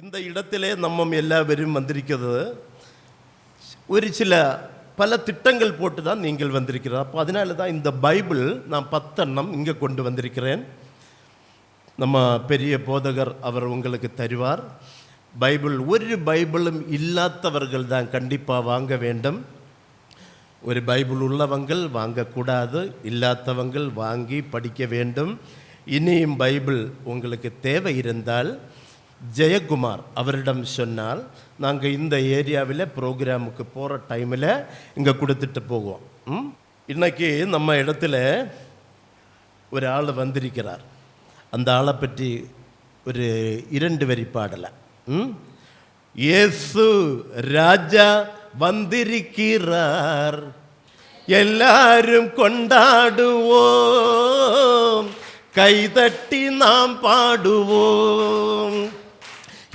இந்த இடத்திலே நம்ம எல்லாரும் வந்திருக்கிறது. ஒரு சில பல திட்டங்கள் போட்டு தான் நீங்கள் வந்திருக்கிறார். அப்போ அதனால தான் இந்த பைபிள் நான் பத்தெண்ணம் இங்கே கொண்டு வந்திருக்கிறேன். நம்ம பெரிய போதகர் அவர் உங்களுக்கு தருவார். பைபிள் ஒரு பைபிளும் இல்லாதவர்கள் தான் கண்டிப்பாக வாங்க வேண்டும். ஒரு பைபிள் உள்ளவங்கள் வாங்கக்கூடாது இல்லாதவங்கள் வாங்கி படிக்க வேண்டும். இனியும் பைபிள் உங்களுக்கு தேவை இருந்தால் ஜெயக்குமார் அவரிடம் சொன்னால் நாங்கள் இந்த ஏரியாவில் ப்ரோக்ராமுக்கு போகிற டைமில் இங்கே கொடுத்துட்டு போவோம். ம்? இன்னைக்கு நம்ம இடத்துல ஒரு ஆள் வந்திருக்கிறார். அந்த ஆளை பற்றி ஒரு இரண்டு வரி பாடலை. ம்? இயேசு ராஜா வந்திருக்கிறார். எல்லாரும் கொண்டாடுவோம். கைதட்டி நாம் பாடுவோம்.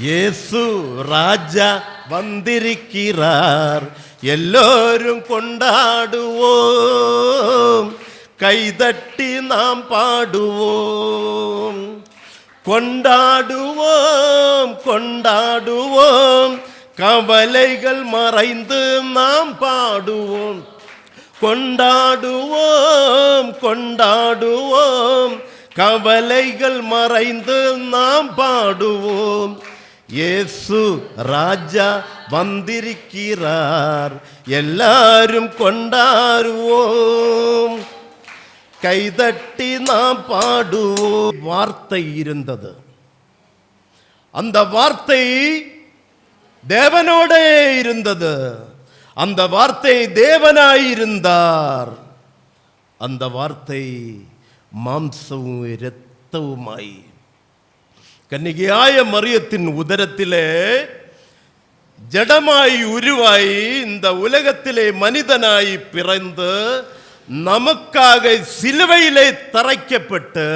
இயேசு ராஜா வந்திருக்கிறார். எல்லோரும் கொண்டாடுவோம். கைதட்டி நாம் பாடுவோம். கொண்டாடுவோம் கொண்டாடுவோம். கவலைகள் மறைந்து நாம் பாடுவோம். கொண்டாடுவோம் கொண்டாடுவோம். கவலைகள் மறைந்து நாம் பாடுவோம். இயேசு ராஜா வந்திருக்கிறார். எல்லாரும் கொண்டாடுவோம். கைதட்டி நாம் பாடுவோம். வார்த்தை இருந்தது. அந்த வார்த்தை தேவனோட இருந்தது. அந்த வார்த்தை தேவனாயிருந்தார். அந்த வார்த்தை மாംസവും രക്തവുമായി கன்னிகையாய மரியத்தின் உதரத்திலே ஜடமாய் உருவாய் இந்த உலகத்திலே மனிதனாய் பிறந்து நமக்காக சிலுவையிலே தரைக்கப்பட்டு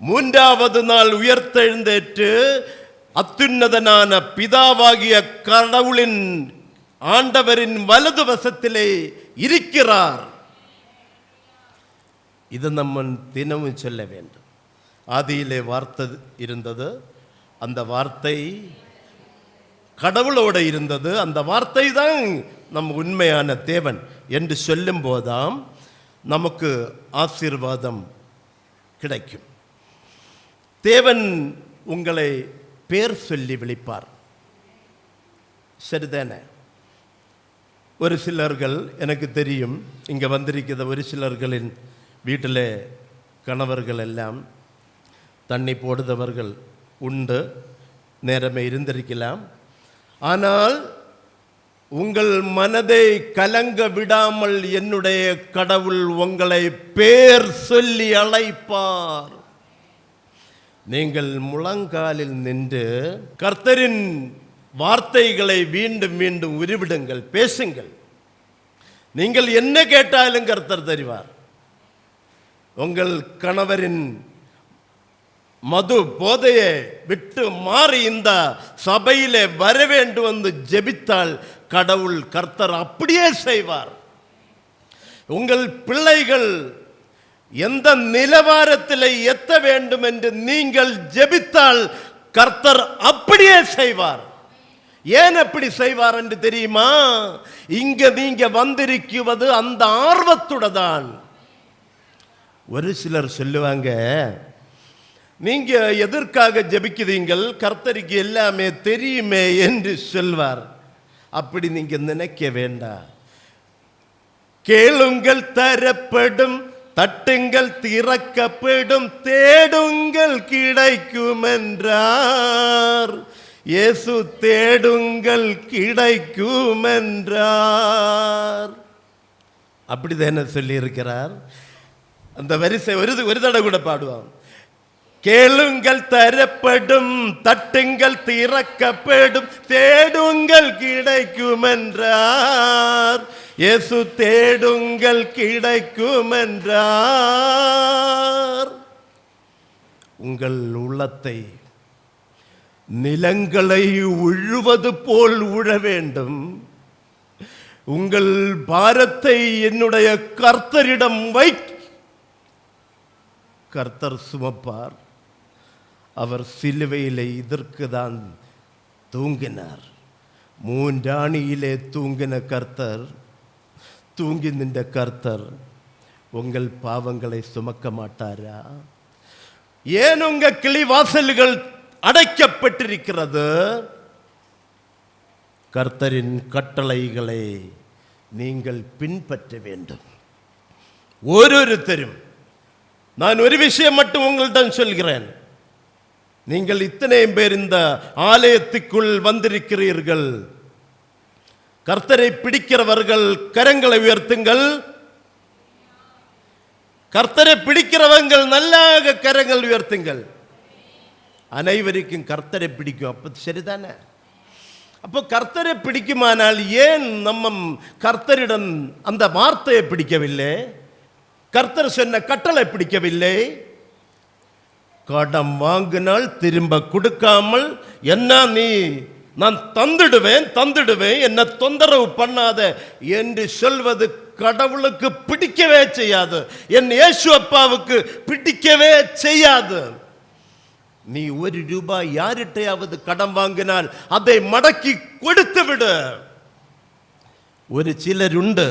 மூன்றாவது நாள் உயர்த்தெழுந்தேற்று அத்துன்னதனான பிதாவாகிய கடவுளின் ஆண்டவரின் வலது வசத்திலே இருக்கிறார். இது நம்ம தினமும் சொல்ல வேண்டும். ஆதியிலே வார்த்தை இருந்தது. அந்த வார்த்தை கடவுளோடு இருந்தது. அந்த வார்த்தை தான் நம் உண்மையான தேவன் என்று சொல்லும் போதாம் நமக்கு ஆசீர்வாதம் கிடைக்கும். தேவன் உங்களை பேர் சொல்லி விழிப்பார். சரிதானே? ஒரு சிலர்கள் எனக்கு தெரியும் இங்கே வந்திருக்கிற ஒரு சிலர்களின் வீட்டில் கணவர்கள் எல்லாம் தண்ணி போடுதவர்கள் உண்டு. நேரமே இருந்திருக்கலாம். ஆனால் உங்கள் மனதை கலங்க விடாமல் என்னுடைய கடவுள் உங்களை பேர் சொல்லி அழைப்பார். நீங்கள் முழங்காலில் நின்று கர்த்தரின் வார்த்தைகளை மீண்டும் மீண்டும் உருவிடுங்கள் பேசுங்கள். நீங்கள் என்ன கேட்டாலும் கர்த்தர் தருவார். உங்கள் கணவரின் மது போதையை விட்டு மாறி இந்த சபையிலே வர வேண்டும் என்று ஜெபித்தால் கடவுள் கர்த்தர் அப்படியே செய்வார். உங்கள் பிள்ளைகள் எந்த நிலவாரத்தில் எத்த வேண்டும் என்று நீங்கள் ஜெபித்தால் கர்த்தர் அப்படியே செய்வார். ஏன் அப்படி செய்வார் என்று தெரியுமா? இங்க நீங்க வந்திருக்குவது அந்த ஆர்வத்துடன் தான் ஒரு சிலர் சொல்லுவாங்க நீங்க எதற்காக ஜபிக்கிறீங்கள்? கர்த்தருக்கு எல்லாமே தெரியுமே என்று சொல்வார். அப்படி நீங்க நினைக்க வேண்டாம். கேளுங்கள் தரப்படும். தட்டுங்கள் திறக்கப்படும். தேடுங்கள் கிடைக்கும் என்றார் இயேசு தேடுங்கள் கிடைக்கும் என்றார் அப்படிதானே சொல்லியிருக்கிறார்? அந்த வரிசை ஒரு ஒரு தடவை கூட பாடுவான் கேளுங்கள் தரப்படும் தட்டுங்கள் திறக்கப்படும் தேடுங்கள் கிடைக்கும் என்றார் இயேசு தேடுங்கள் கிடைக்கும் என்றார் உங்கள் உள்ளத்தை நிலங்களை உழுவது போல் உழ வேண்டும். உங்கள் பாரத்தை என்னுடைய கர்த்தரிடம் வை. கர்த்தர் சுமப்பார். அவர் சிலுவையிலே இதற்கு தான் தூங்கினார். மூன்றாணியிலே தூங்கின கர்த்தர் தூங்கி நின்ற கர்த்தர் உங்கள் பாவங்களை சுமக்க மாட்டாரா? ஏன் உங்க கிளி வாசல்கள் அடைக்கப்பட்டிருக்கிறது? கர்த்தரின் கட்டளைகளை நீங்கள் பின்பற்ற வேண்டும். ஓரோருத்தரும் நான் ஒரு விஷயம் மட்டும் உங்கள்தான் சொல்கிறேன். நீங்கள் இத்தனையும் பேர் இந்த ஆலயத்துக்குள் வந்திருக்கிறீர்கள். கர்த்தரை பிடிக்கிறவர்கள் கரங்களை உயர்த்துங்கள். கர்த்தரை பிடிக்கிறவங்கள் நல்லாக கரங்கள் உயர்த்துங்கள். அனைவருக்கும் கர்த்தரை பிடிக்கும். அப்ப சரிதானே? அப்போ கர்த்தரை பிடிக்குமானால் ஏன் நம்ம கர்த்தரிடம் அந்த வார்த்தையை பிடிக்கவில்லை? கர்த்தர் சொன்ன கட்டளை பிடிக்கவில்லை? கடன் வாங்கினால் திரும்ப கொடுக்காமல் என்ன நீ? நான் தந்துடுவேன் தந்துடுவேன் என்ன தொந்தரவு பண்ணாத என்று சொல்வது கடவுளுக்கு பிடிக்கவே செய்யாது. என் இயேசு அப்பாவுக்கு பிடிக்கவே செய்யாது. நீ ஒரு ரூபாய் யார்கிட்டையாவது கடன் வாங்கினால் அதை மடக்கி கொடுத்து விடு. ஒரு சிலருண்டு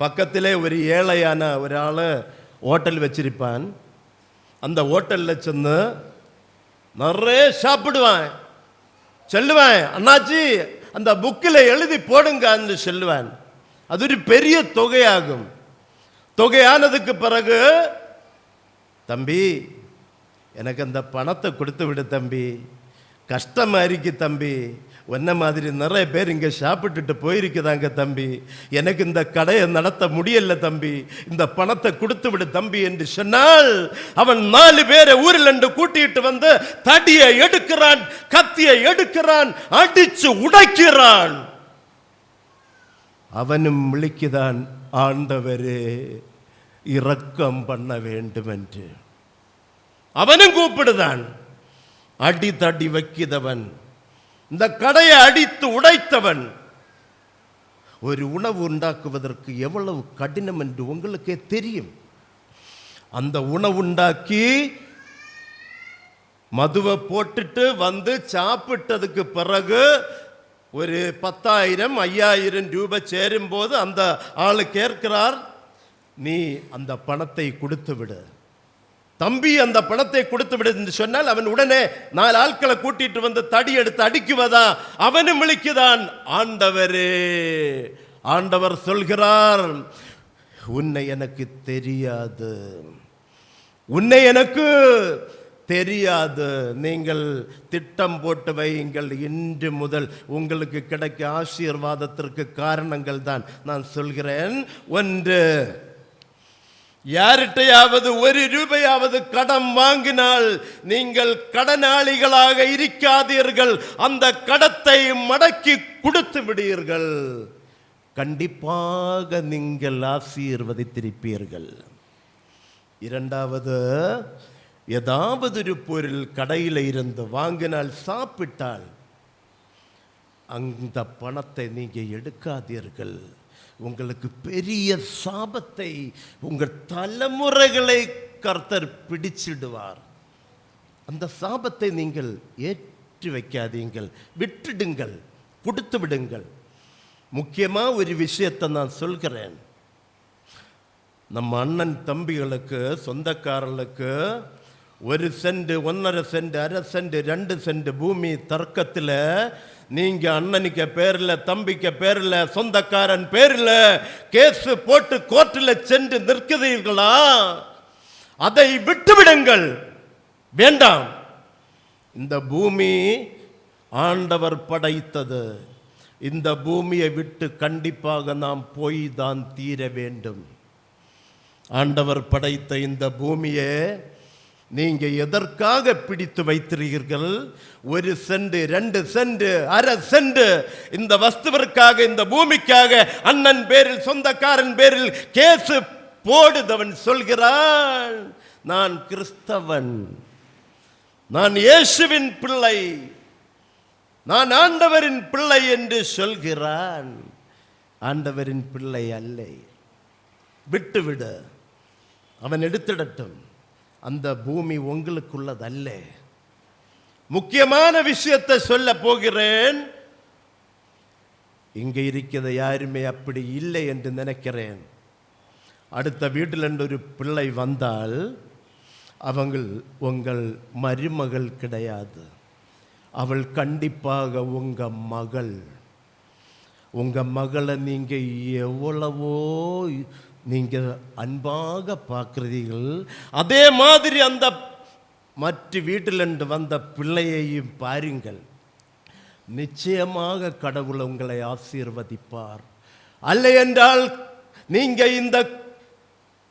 பக்கத்திலே ஒரு ஏழையான ஒராள் ஹோட்டல் வச்சிருப்பான். அந்த ஹோட்டலில் சென்று நிறைய சாப்பிடுவேன். சொல்லுவேன் அண்ணாச்சி அந்த புக்கில் எழுதி போடுங்கன்னு சொல்லுவேன். அது ஒரு பெரிய தொகையாகும். தொகையானதுக்கு பிறகு தம்பி எனக்கு அந்த பணத்தை கொடுத்து விடு தம்பி. கஷ்டமாக இருக்கு தம்பி. உன்ன மாதிரி நிறைய பேர் இங்கே சாப்பிட்டுட்டு போயிருக்குதாங்க தம்பி. எனக்கு இந்த கடையை நடத்த முடியல தம்பி. இந்த பணத்தை கொடுத்து விடு தம்பி என்று சொன்னால் அவன் நாலு பேரை ஊரில் என்று கூட்டிட்டு வந்து தடியை எடுக்கிறான் கத்தியை எடுக்கிறான் அடிச்சு உடைக்கிறான். அவனும் முழிக்குதான் ஆண்டவரே இரக்கம் பண்ண வேண்டும் என்று அவனும் கூப்பிடுதான் அடி தடி வைக்கிதவன். இந்த கடையை அடித்து உடைத்தவன். ஒரு உணவு உண்டாக்குவதற்கு எவ்வளவு கடினம் என்று உங்களுக்கே தெரியும். அந்த உணவு உண்டாக்கி மதுவை போட்டுட்டு வந்து சாப்பிட்டதுக்கு பிறகு ஒரு பத்தாயிரம் ஐயாயிரம் ரூபாய் சேரும்போது அந்த ஆளு கேட்கிறார் நீ அந்த பணத்தை கொடுத்து விடு. தம்பி அந்த பணத்தை கொடுத்து விடு என்று சொன்னால் அவன் உடனே நாலு ஆட்களை கூட்டிட்டு வந்து தடி எடுத்து அடிக்குவதா? அவனும் விழிக்குதான். ஆண்டவரே ஆண்டவர் சொல்கிறார் உன்னை எனக்கு தெரியாது. உன்னை எனக்கு தெரியாது. நீங்கள் திட்டம் போட்டு வையுங்கள். இன்று முதல் உங்களுக்கு கிடைக்க ஆசீர்வாதத்திற்கு காரணங்கள் தான் நான் சொல்கிறேன். ஒன்று யார்கிட்டையாவது ஒரு ரூபாயாவது கடன் வாங்கினால் நீங்கள் கடனாளிகளாக இருக்காதீர்கள். அந்த கடத்தை மடக்கி கொடுத்து விடுவீர்கள். கண்டிப்பாக நீங்கள் ஆசீர்வதித்திருப்பீர்கள். இரண்டாவது ஏதாவது ஒரு பொருள் கடையில் இருந்து வாங்கினால் சாப்பிட்டால் அந்த பணத்தை நீங்கள் எடுக்காதீர்கள். உங்களுக்கு பெரிய சாபத்தை உங்கள் தலைமுறைகளை கர்த்தர் பிடிச்சிடுவார். அந்த சாபத்தை நீங்கள் ஏற்றி வைக்காதீங்கள். விட்டுடுங்கள். கொடுத்து விடுங்கள். முக்கியமா ஒரு விஷயத்தை நான் சொல்கிறேன். நம்ம அண்ணன் தம்பிகளுக்கு சொந்தக்காரர்களுக்கு ஒரு சென்ட் ஒன்றரை சென்ட் அரை சென்ட் ரெண்டு சென்ட் பூமி தர்க்கத்தில் நீங்க அண்ணனுக்க பேர்ல தம்பிக்க பேர்ல சொந்தக்காரன் பேர்ல கேஸ் போட்டு கோர்ட்டில் சென்று நிற்கிறீர்களா? அதை விட்டுவிடுங்கள். வேண்டாம். இந்த பூமி ஆண்டவர் படைத்தது. இந்த பூமியை விட்டு கண்டிப்பாக நாம் போய் தான் தீர வேண்டும். ஆண்டவர் படைத்த இந்த பூமியை நீங்க எதற்காக பிடித்து வைத்திருக்கிறீர்கள்? ஒரு சென்ட் ரெண்டு சென்ட் அரை சென்ட் இந்த வஸ்துவிற்காக இந்த பூமிக்காக அண்ணன் பேரில் சொந்தக்காரன் பேரில் கேசு போடுதவன் சொல்கிறான் நான் கிறிஸ்தவன். நான் இயேசுவின் பிள்ளை. நான் ஆண்டவரின் பிள்ளை என்று சொல்கிறான். ஆண்டவரின் பிள்ளை அல்ல. விட்டுவிடு. அவன் எடுத்திடட்டும். அந்த பூமி உங்களுக்குள்ளதல்ல. முக்கியமான விஷயத்தை சொல்ல போகிறேன். இங்க இருக்கிறது யாருமே அப்படி இல்லை என்று நினைக்கிறேன். அடுத்த வீட்டில் ஒரு பிள்ளை வந்தால் அவங்கள் உங்கள் மருமகள் கிடையாது. அவள் கண்டிப்பாக உங்க மகள். உங்க மகளை நீங்க எவ்வளவோ நீங்கள் அன்பாக பார்க்கிறீர்கள். அதே மாதிரி அந்த மற்ற வீட்டிலிருந்து வந்த பிள்ளையையும் பாருங்கள். நிச்சயமாக கடவுள் உங்களை ஆசீர்வதிப்பார். அல்ல என்றால் நீங்கள் இந்த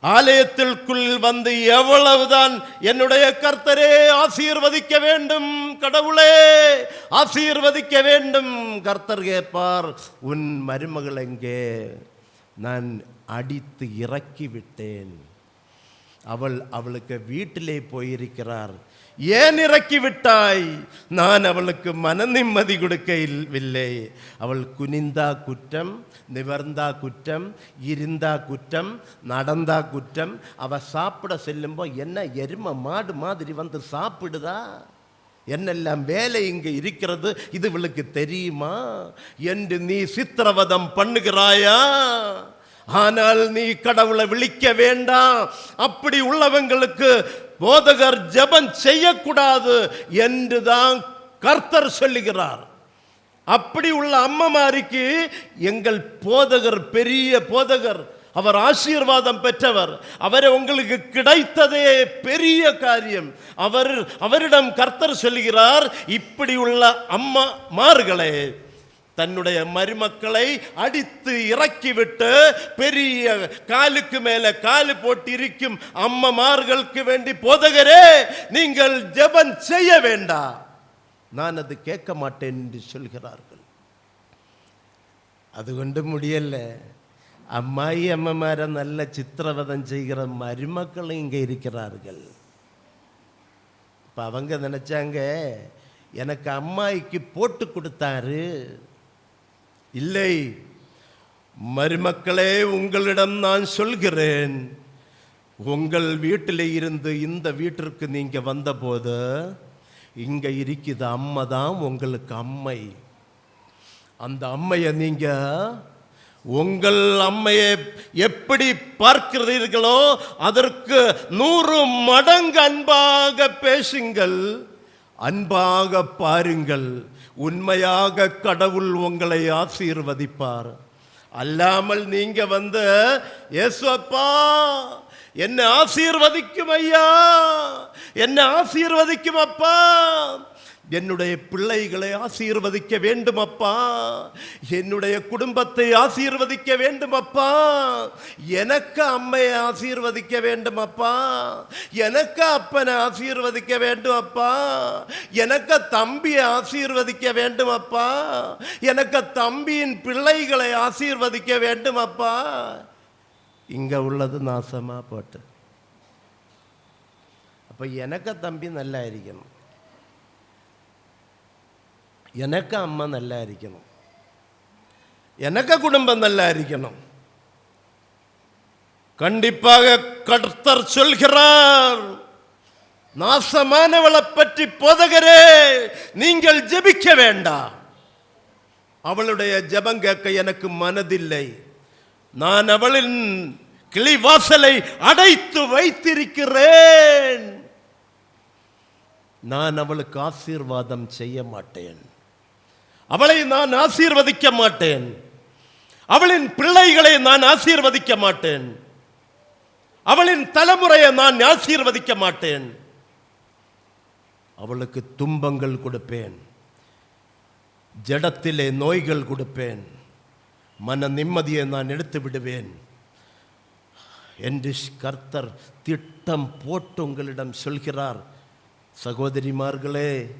ஆலயத்திற்குள் வந்து எவ்வளவுதான் என்னுடைய கர்த்தரே ஆசீர்வதிக்க வேண்டும் கடவுளே ஆசீர்வதிக்க வேண்டும். கர்த்தர் கேட்பார் உன் மருமகள் எங்கே? நான் அடித்து இறக்கி விட்டேன் அவள் அவளுக்கு வீட்டிலே போயிருக்கிறார். ஏன் இறக்கி விட்டாய் நான் அவளுக்கு மன நிம்மதி கொடுக்கவில்லை. அவள் குனிந்தா குற்றம் நிவர்ந்தா குற்றம் இருந்தா குற்றம் நடந்தா குற்றம். அவ சாப்பிட செல்லும்போ என்ன எரும மாடு மாதிரி வந்து சாப்பிடுதா? என்னெல்லாம் வேலை இங்கே இருக்கிறது? இது இவளுக்கு தெரியுமா? என்று நீ சித்திரவதம் பண்ணுகிறாயா? ஆனால் நீ கடவுளை விழிக்க வேண்டாம். அப்படி உள்ளவங்களுக்கு போதகர் ஜெபம் செய்யக்கூடாது என்றுதான் கர்த்தர் சொல்லுகிறார். அப்படி உள்ள அம்மமாரிக்கு எங்கள் போதகர் பெரிய போதகர் அவர் ஆசீர்வாதம் பெற்றவர் அவரை உங்களுக்கு கிடைத்ததே பெரிய காரியம். அவர் அவரிடம் கர்த்தர் சொல்லுகிறார் இப்படி உள்ள அம்மா மார்களே தன்னுடைய மருமக்களை அடித்து இறக்கிவிட்டு பெரிய காலுக்கு மேல காலு போட்டு இருக்கும் அம்மமார்களுக்கு வேண்டி போதகரே நீங்கள் ஜெபம் செய்ய வேண்டாம். நான் அது கேட்க மாட்டேன் என்று சொல்கிறார்கள். அது கொண்டு முடியல. அம்மாயி அம்மமாரை நல்ல சித்திரவதம் செய்கிற மருமக்களும் இங்கே இருக்கிறார்கள். இப்போ அவங்க நினச்சாங்க எனக்கு அம்மாய்க்கு போட்டு கொடுத்தாரு. இல்லை. மருமக்களே உங்களிடம் நான் சொல்கிறேன். உங்கள் வீட்டில் இருந்து இந்த வீட்டிற்கு நீங்க வந்தபோது இங்க இருக்குது அம்மை தான் உங்களுக்கு அம்மை. அந்த அம்மையை நீங்க உங்கள் அம்மையை எப்படி பார்க்கிறீர்களோ அதற்கு நூறு மடங்கு அன்பாக பேசுங்கள். அன்பாக பாருங்கள். உண்மையாக கடவுள் உங்களை ஆசீர்வதிப்பார். அல்லாமல் நீங்க வந்து ஏசுவப்பா என்னை ஆசீர்வதிக்கும் ஐயா என்னை ஆசீர்வதிக்கும் அப்பா. என்னுடைய பிள்ளைகளை ஆசீர்வதிக்க வேண்டும் அப்பா. என்னுடைய குடும்பத்தை ஆசீர்வதிக்க வேண்டும் அப்பா. எனக்கு அம்மையை ஆசீர்வதிக்க வேண்டும் அப்பா. எனக்கு அப்பனை ஆசீர்வதிக்க வேண்டும் அப்பா. எனக்கு தம்பியை ஆசீர்வதிக்க வேண்டும் அப்பா. எனக்கு தம்பியின் பிள்ளைகளை ஆசீர்வதிக்க வேண்டும் அப்பா. இங்கே உள்ளது நாசமாக போட்டு. அப்போ எனக்கு தம்பி நல்லா இருக்கணும் அம்மா நல்லா இருக்கணும். எனக்கு குடும்பம் நல்லா இருக்கணும். கண்டிப்பாக கர்த்தர் சொல்கிறார் நாசமானவளை பற்றி போதகரே நீங்கள் ஜெபிக்க வேண்டாம். அவளுடைய ஜபம் கேட்க எனக்கு மனதில்லை. நான் அவளின் கிளிவாசலை அடைத்து வைத்திருக்கிறேன். நான் அவளுக்கு ஆசீர்வாதம் செய்ய மாட்டேன். அவளை நான் ஆசீர்வதிக்க மாட்டேன். அவளின் பிள்ளைகளை நான் ஆசீர்வதிக்க மாட்டேன். அவளின் தலைமுறையை நான் ஆசீர்வதிக்க மாட்டேன். அவளுக்கு துன்பங்கள் கொடுப்பேன். ஜடத்திலே நோய்கள் கொடுப்பேன். மன நிம்மதியை நான் எடுத்து விடுவேன். என்று கர்த்தர் திட்டம் போட்டு உங்களிடம் சொல்கிறார். சகோதரிமார்களே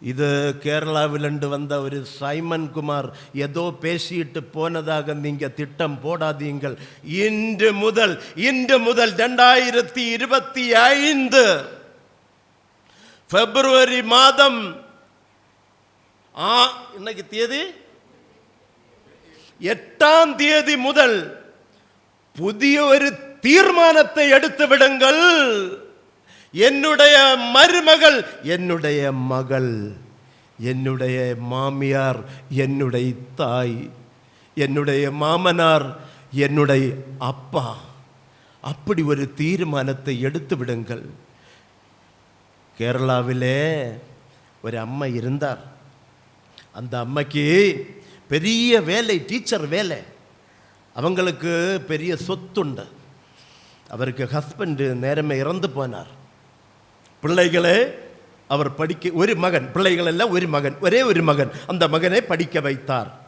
இது கேரளாவிலிருந்து வந்த ஒரு சைமன் குமார் ஏதோ பேசிட்டு போனதாக நீங்கள் திட்டம் போடாதீங்கள். இன்று முதல் இன்று முதல் ரெண்டாயிரத்தி இருபத்தி ஐந்து பிப்ரவரி மாதம் ஆ இன்னைக்கு தேதி? எட்டாம் தேதி முதல் புதிய ஒரு தீர்மானத்தை எடுத்து விடுங்கள். என்னுடைய மருமகள் என்னுடைய மகள் என்னுடைய மாமியார் என்னுடைய தாய் என்னுடைய மாமனார் என்னுடைய அப்பா. அப்படி ஒரு தீர்மானத்தை எடுத்து விடுங்கள். கேரளாவிலே ஒரு அம்மா இருந்தார். அந்த அம்மைக்கு பெரிய வேலை டீச்சர் வேலை. அவங்களுக்கு பெரிய சொத்துண்டு. அவருக்கு ஹஸ்பண்டு நேரமே இறந்து போனார். பிள்ளைகளே அவர் படிக்க ஒரு மகன் பிள்ளைகள் எல்லாம் ஒரு மகன் ஒரே ஒரு மகன் அந்த மகனை படிக்க வைத்தார்.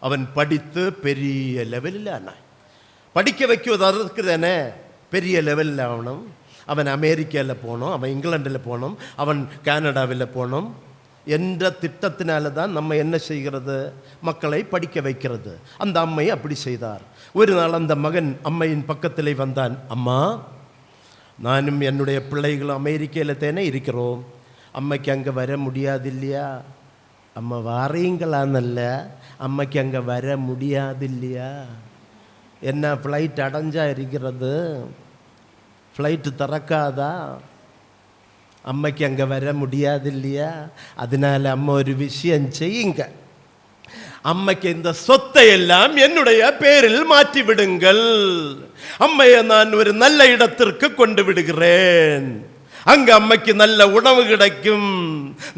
அவன் படித்து பெரிய லெவலில் ஆனான். படிக்க வைக்குவதற்கு தானே? பெரிய லெவலில் ஆகணும். அவன் அமெரிக்காவில் போகணும் அவன் இங்கிலாண்டில் போகணும் அவன் கனடாவில் போகணும் என்ற திட்டத்தினால தான் நம்ம என்ன செய்கிறது? மக்களை படிக்க வைக்கிறது. அந்த அம்மை அப்படி செய்தார். ஒரு நாள் அந்த மகன் அம்மையின் பக்கத்திலே வந்தான். அம்மா நானும் என்னுடைய பிள்ளைகளும் அமெரிக்கையில் தானே இருக்கிறோம். அம்மைக்கு அங்கே வர முடியாது இல்லையா அம்மா வாரீங்களான்னல்ல அம்மைக்கு அங்கே வர முடியாது இல்லையா என்ன ஃப்ளைட் அடைஞ்சா இருக்கிறது? ஃப்ளைட்டு திறக்காதா? அம்மைக்கு அங்கே வர முடியாது இல்லையா அதனால அம்மா ஒரு விஷயம் செய்யுங்க. அம்மைக்கு இந்த சொத்தை எல்லாம் என்னுடைய பேரில் மாற்றி விடுங்கள் அம்மையை நான் ஒரு நல்ல இடத்திற்கு கொண்டு விடுகிறேன். அங்க அம்மைக்கு நல்ல உணவு கிடைக்கும்.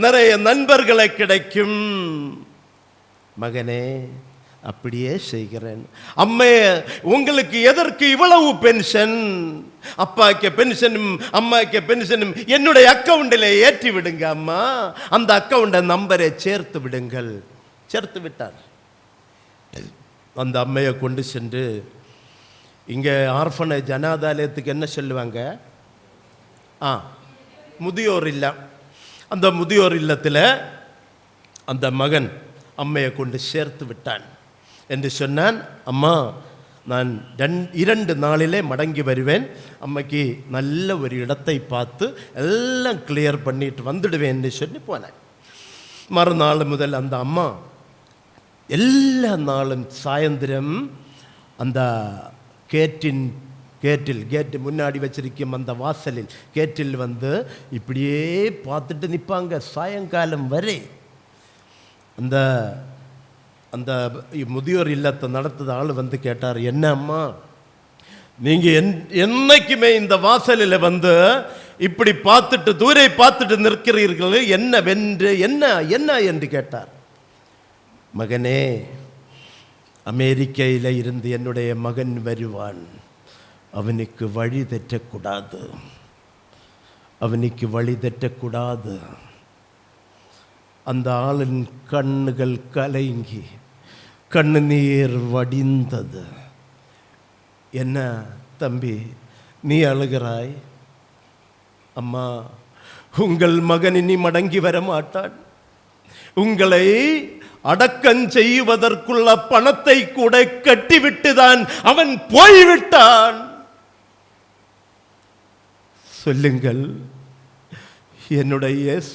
நிறைய நண்பர்களை கிடைக்கும். மகனே அப்படியே செய்கிறேன். அம்மைய உங்களுக்கு எதற்கு இவ்வளவு பென்ஷன் அப்பாக்கு பென்ஷனும் அம்மாக்கு பென்ஷனும் என்னுடைய அக்கவுண்டில் ஏற்றி விடுங்க அம்மா. அந்த அக்கவுண்ட நம்பரை சேர்த்து விடுங்கள். சேர்த்து விட்டார். அந்த அம்மையை கொண்டு சென்று இங்கே ஆர்ஃபனேஜ் அனாதாலயத்துக்கு என்ன சொல்லுவாங்க? ஆ முதியோர் இல்லம் அந்த முதியோர் இல்லத்தில் அந்த மகன் அம்மையை கொண்டு சேர்த்து விட்டான் என்று சொன்னான் அம்மா நான் ரெண் இரண்டு நாளிலே மடங்கி வருவேன். அம்மைக்கு நல்ல ஒரு இடத்தை பார்த்து எல்லாம் கிளியர் பண்ணிட்டு வந்துடுவேன் என்று சொல்லி போனேன். மறுநாள் முதல் அந்த அம்மா எல்லா நாளும் சாயந்தரம் அந்த கேட்டின் கேட்டில் கேட்டு முன்னாடி வச்சிருக்கும் அந்த வாசலில் கேட்டில் வந்து இப்படியே பார்த்துட்டு நிற்பாங்க சாயங்காலம் வரை. அந்த அந்த முதியோர் இல்லத்தை நடத்துத ஆள் வந்து கேட்டார் என்ன அம்மா நீங்கள் என் என்னைக்குமே இந்த வாசலில் வந்து இப்படி பார்த்துட்டு தூரை பார்த்துட்டு நிற்கிறீர்கள் என்ன வென்று என்ன என்ன? என்று கேட்டார். மகனே அமெரிக்கையில் இருந்து என்னுடைய மகன் வருவான். அவனுக்கு வழி தெற்றக்கூடாது. அவனுக்கு வழி தெற்றக்கூடாது. அந்த ஆளின் கண்ணுகள் கலங்கி கண்ணுநீர் வடிந்தது. என்ன தம்பி நீ அழுகிறாய்? அம்மா உங்கள் மகன் இனி மடங்கி வர மாட்டான். உங்களை அடக்கம் செய்வதற்குள்ள பணத்தை கூட கட்டிவிட்டுதான் அவன் போய்விட்டான். சொல்லுங்கள் என்னுடைய இயேசு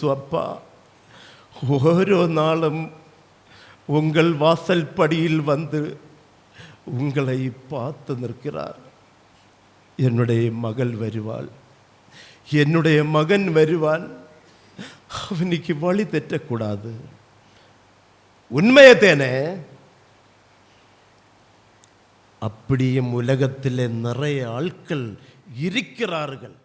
ஓரோ நாளும் உங்கள் வாசல் படியில் வந்து உங்களை பார்த்து நிற்கிறார். என்னுடைய மகள் வருவாள். என்னுடைய மகன் வருவான். அவனுக்கு வழி தெற்றக்கூடாது. உண்மையத்தேனே? அப்படியும் உலகத்திலே நிறைய ஆட்கள் இருக்கிறார்கள்.